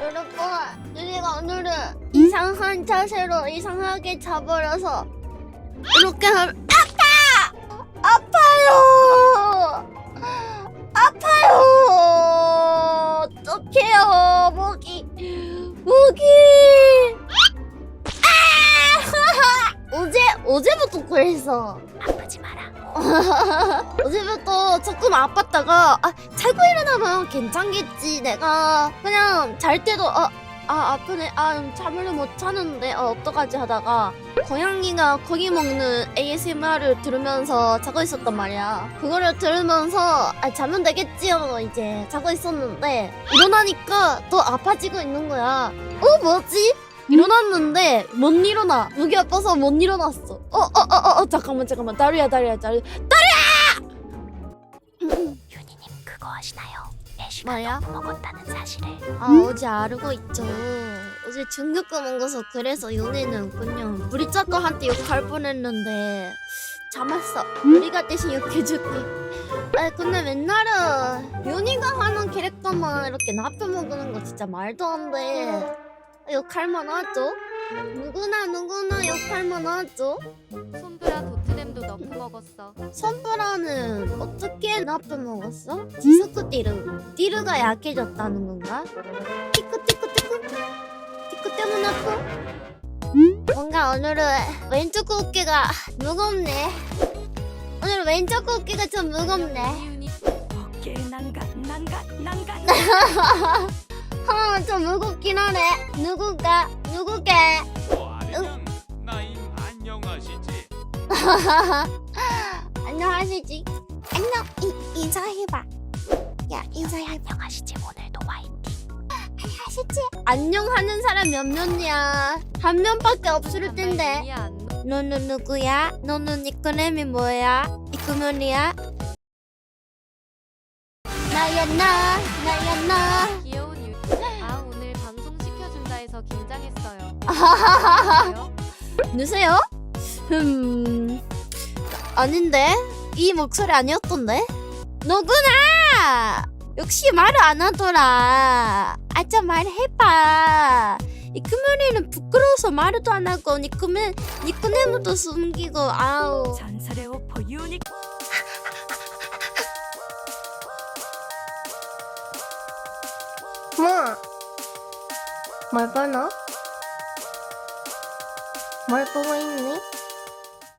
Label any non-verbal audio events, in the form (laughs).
여러분, 유리가 오늘은 이상한 자세로 이상하게 자버려서 이렇게 하면 아파! 아파요! 아파요! 어떡해요, 목이. 목이. 아! (laughs) 어제, 어제부터 그랬어. 아프지 마라. (laughs) 어제부터 조금 아팠다가 아, 자고 일어나면 괜찮겠지 내가. 그냥 잘 때도 아, 아 아프네. 아 잠을 못 자는데 어, 어떡하지 하다가 고양이가 고기 먹는 ASMR을 들으면서 자고 있었단 말이야. 그거를 들으면서 아 자면 되겠지요 이제 자고 있었는데. 일어나니까 또 아파지고 있는 거야. 어 뭐지? 일어났는데 못 일어나 목이 아파서 못 일어났어 어 어 어어 잠깐만 잠깐만 다리야 다리야 다리 (clears throat) 유니님 그거 아시나요? 애쉬가 뭐야? 너무 먹었다는 사실을 아 어제 알고 있죠. 어제 중력감 먹어서 그래서 요네는 그냥 우리 작가한테 욕할 뻔했는데 참았어. 우리가 대신 욕해줄게. 아 근데 맨날은 요니가 하는 캐릭터만 이렇게 나ppe 먹는 거 진짜 말도 안 돼. 욕할 만 하죠? 누구나 누구나 욕할 만 하죠? 손브라 도트램도 넣고 먹었어. 선브라는 어떻게 나ppe 먹었어? 디스크 띠르 띠르가 약해졌다는 건가? 티크 티크 티크 티크 때문에 아파? 뭔가 오늘은 왼쪽 어깨가 무겁네 오늘 왼쪽 어깨가 좀 무겁네 이윤이 어깨 난가 난가 난 가 어, 좀 무겁긴 하네. 누구가 누구게? 안녕 나임 안녕하시지. (laughs) 안녕하시지. 안녕 이, 인사해봐. 야 인사해봐. 안녕하시지 오늘도 화이팅. 하시지. 안녕하는 사람 몇 명이야? 한 명밖에 없을 텐데. 너는 누구야? 너는 니꺼네미 뭐야? 이끄면이야? 나야 나? 나야 나 안녕하세요. 누구세요? 음 아닌데 이 목소리 아니었던데 너구나 역시 말을 안 하더라 아자 말해봐 이끄면이는 부끄러워서 말도 안 하고 니끄면 니꺼네무도 숨기고 아우 전설의 오퍼 유니 뭐? 뭘 보노? 뭘 보고 있니?